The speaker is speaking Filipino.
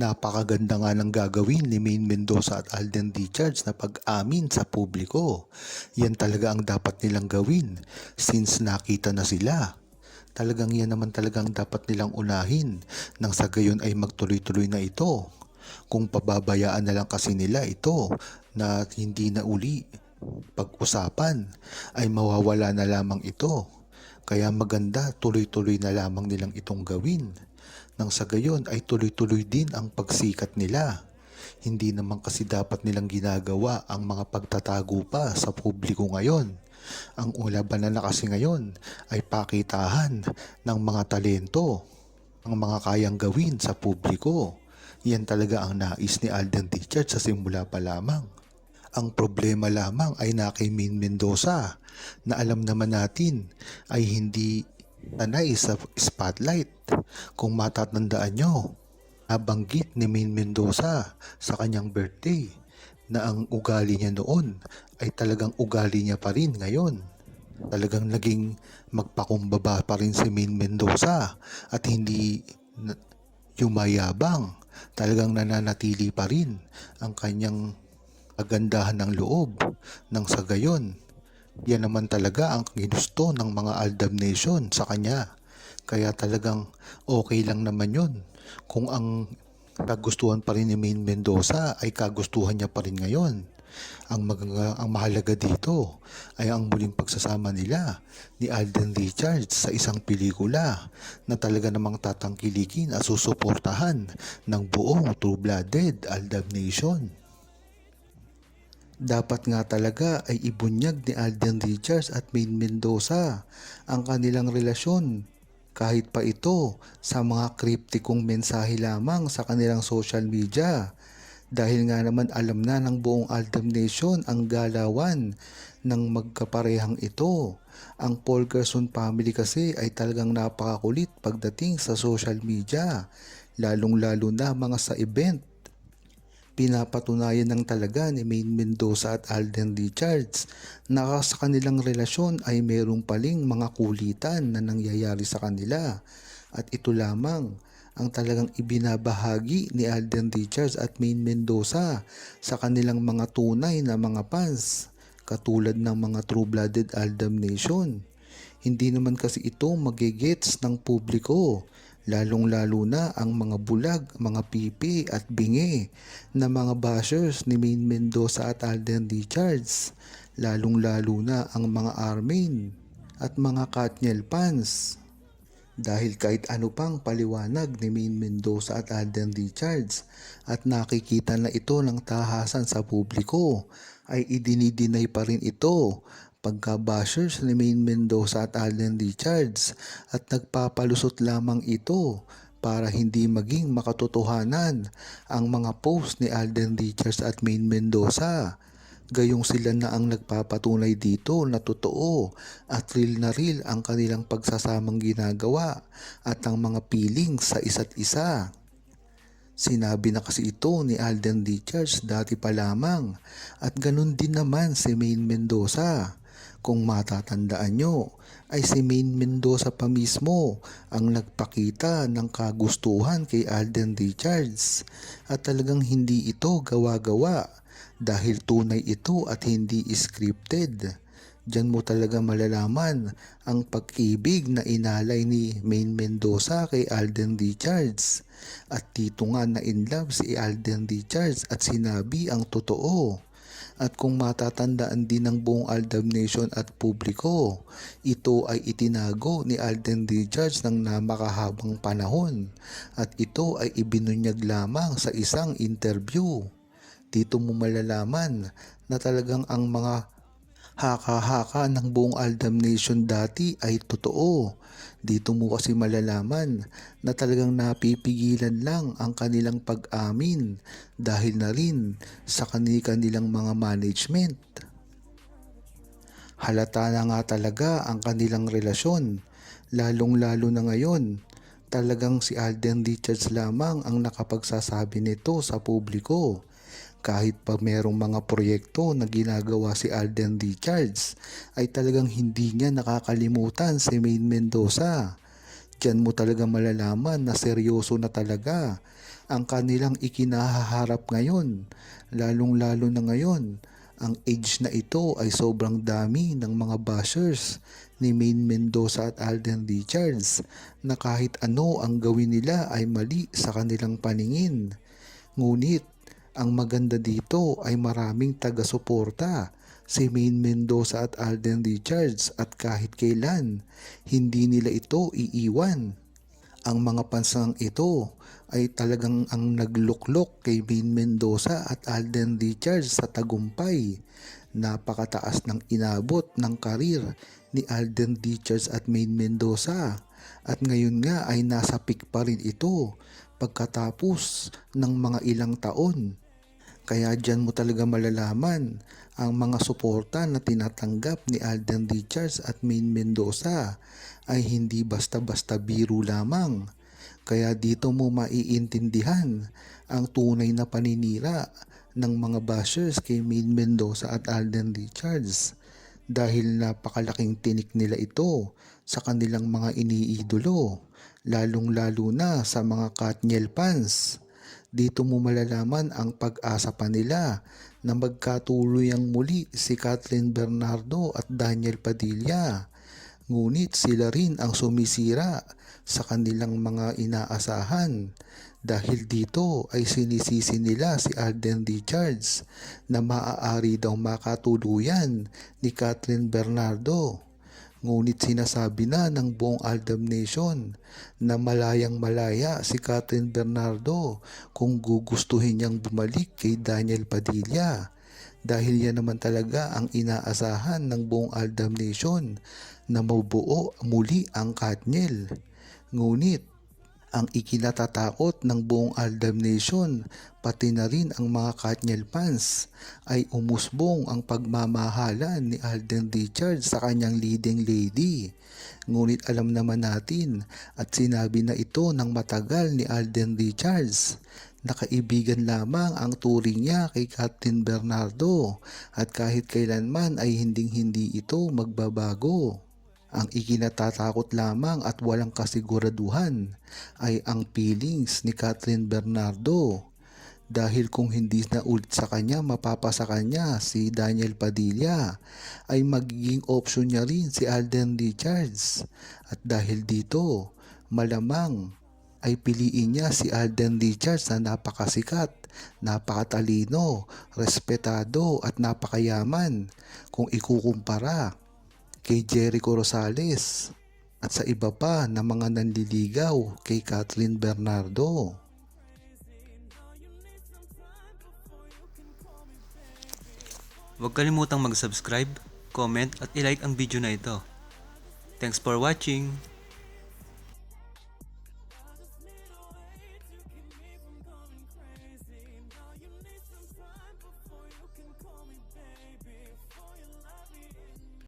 Napakaganda nga ng gagawin ni Maine Mendoza at Alden Richards na pag-amin sa publiko. Yan talaga ang dapat nilang gawin since nakita na sila. Talagang yan naman talagang dapat nilang unahin nang sa gayon ay magtuloy-tuloy na ito. Kung pababayaan na lang kasi nila ito na hindi na uli pag-usapan ay mawawala na lamang ito. Kaya maganda tuloy-tuloy na lamang nilang itong gawin. Nang sa gayon ay tuloy-tuloy din ang pagsikat nila. Hindi naman kasi dapat nilang ginagawa ang mga pagtatago pa sa publiko ngayon. Ang ulaban na kasi ngayon ay pakitahan ng mga talento, ang mga kayang gawin sa publiko. Yan talaga ang nais ni Alden Richards sa simula pa lamang. Ang problema lamang ay na kay Maine Mendoza na alam naman natin ay hindi tanay sa spotlight. Kung matatandaan nyo, nabanggit ni Maine Mendoza sa kanyang birthday na ang ugali niya noon ay talagang ugali niya pa rin ngayon. Talagang naging magpakumbaba pa rin si Maine Mendoza at hindi yumayabang. Talagang nananatili pa rin ang kanyang kagandahan ng loob nang sa gayon. Yan naman talaga ang ginusto ng mga Aldab Nation sa kanya. Kaya talagang okay lang naman yun kung ang kagustuhan pa rin ni Maine Mendoza ay kagustuhan niya pa rin ngayon. Ang, mag- ang mahalaga dito ay ang muling pagsasama nila ni Alden Richards sa isang pelikula na talaga namang tatangkilikin at susuportahan ng buong True-Blooded Aldab Nation. Dapat nga talaga ay ibunyag ni Alden Richards at Maine Mendoza ang kanilang relasyon kahit pa ito sa mga kriptikong mensahe lamang sa kanilang social media. Dahil nga naman alam na ng buong Aldam Nation ang galawan ng magkaparehang ito. Ang Polkerson family kasi ay talagang napakakulit pagdating sa social media, lalong-lalo na mga sa event pinapatunayan ng talaga ni Maine Mendoza at Alden Richards na sa kanilang relasyon ay mayroong paling mga kulitan na nangyayari sa kanila. At ito lamang ang talagang ibinabahagi ni Alden Richards at Maine Mendoza sa kanilang mga tunay na mga fans katulad ng mga true-blooded Aldam Nation. Hindi naman kasi ito magigets ng publiko lalong-lalo na ang mga bulag, mga pipi at bingi na mga bashers ni Maine Mendoza at Alden Richards, lalong-lalo na ang mga Armin at mga Katniel fans. Dahil kahit ano pang paliwanag ni Maine Mendoza at Alden Richards at nakikita na ito ng tahasan sa publiko, ay idinidinay pa rin ito pagka-bashers ni Maine Mendoza at Alden Richards at nagpapalusot lamang ito para hindi maging makatotohanan ang mga post ni Alden Richards at Maine Mendoza. Gayong sila na ang nagpapatunay dito na totoo at real na real ang kanilang pagsasamang ginagawa at ang mga feelings sa isa't isa. Sinabi na kasi ito ni Alden Richards dati pa lamang at ganun din naman si Maine Mendoza. Kung matatandaan nyo, ay si Maine Mendoza pa mismo ang nagpakita ng kagustuhan kay Alden Richards at talagang hindi ito gawa-gawa dahil tunay ito at hindi scripted. Diyan mo talaga malalaman ang pag-ibig na inalay ni Maine Mendoza kay Alden Richards. At dito nga na in love si Alden Richards at sinabi ang totoo. At kung matatandaan din ng buong Aldab Nation at publiko, ito ay itinago ni Alden Richards ng namakahabang panahon at ito ay ibinunyag lamang sa isang interview. Dito mo malalaman na talagang ang mga haka-haka ng buong Aldam Nation dati ay totoo. Dito mo kasi malalaman na talagang napipigilan lang ang kanilang pag-amin dahil na rin sa kanilang mga management. Halata na nga talaga ang kanilang relasyon, lalong-lalo na ngayon. Talagang si Alden Richards lamang ang nakapagsasabi nito sa publiko kahit pa merong mga proyekto na ginagawa si Alden Richards ay talagang hindi niya nakakalimutan si Maine Mendoza. Diyan mo talaga malalaman na seryoso na talaga ang kanilang ikinahaharap ngayon, lalong-lalo na ngayon. Ang age na ito ay sobrang dami ng mga bashers ni Maine Mendoza at Alden Richards na kahit ano ang gawin nila ay mali sa kanilang paningin. Ngunit ang maganda dito ay maraming taga-suporta si Maine Mendoza at Alden Richards at kahit kailan hindi nila ito iiwan. Ang mga pansang ito ay talagang ang nagluklok kay Maine Mendoza at Alden Richards sa tagumpay. Napakataas ng inabot ng karir ni Alden Richards at Maine Mendoza at ngayon nga ay nasa peak pa rin ito pagkatapos ng mga ilang taon. Kaya dyan mo talaga malalaman ang mga suporta na tinatanggap ni Alden Richards at Maine Mendoza ay hindi basta-basta biro lamang. Kaya dito mo maiintindihan ang tunay na paninira ng mga bashers kay Maine Mendoza at Alden Richards dahil napakalaking tinik nila ito sa kanilang mga iniidolo lalong-lalo na sa mga Katniel fans. Dito mo malalaman ang pag-asa pa nila na magkatuluyang muli si Catherine Bernardo at Daniel Padilla. Ngunit sila rin ang sumisira sa kanilang mga inaasahan dahil dito ay sinisisi nila si Alden Richards na maaari daw makatuluyan ni Catherine Bernardo. Ngunit sinasabi na ng buong Aldam Nation na malayang malaya si Catherine Bernardo kung gugustuhin niyang bumalik kay Daniel Padilla. Dahil yan naman talaga ang inaasahan ng buong Aldam Nation na mabuo muli ang Katniel. Ngunit ang ikinatatakot ng buong Aldam Nation, pati na rin ang mga Katniel fans, ay umusbong ang pagmamahalan ni Alden Richards sa kanyang leading lady. Ngunit alam naman natin at sinabi na ito ng matagal ni Alden Richards na kaibigan lamang ang turing niya kay Captain Bernardo at kahit kailanman ay hinding-hindi ito magbabago. Ang ikinatatakot lamang at walang kasiguraduhan ay ang feelings ni Catherine Bernardo. Dahil kung hindi na ulit sa kanya mapapasa kanya si Daniel Padilla ay magiging option niya rin si Alden Richards. At dahil dito malamang ay piliin niya si Alden Richards na napakasikat, napakatalino, respetado at napakayaman kung ikukumpara kay Jericho Rosales at sa iba pa na mga nanliligaw kay Kathleen Bernardo. Huwag kalimutang mag-subscribe, comment at ilike ang video na ito. Thanks for watching!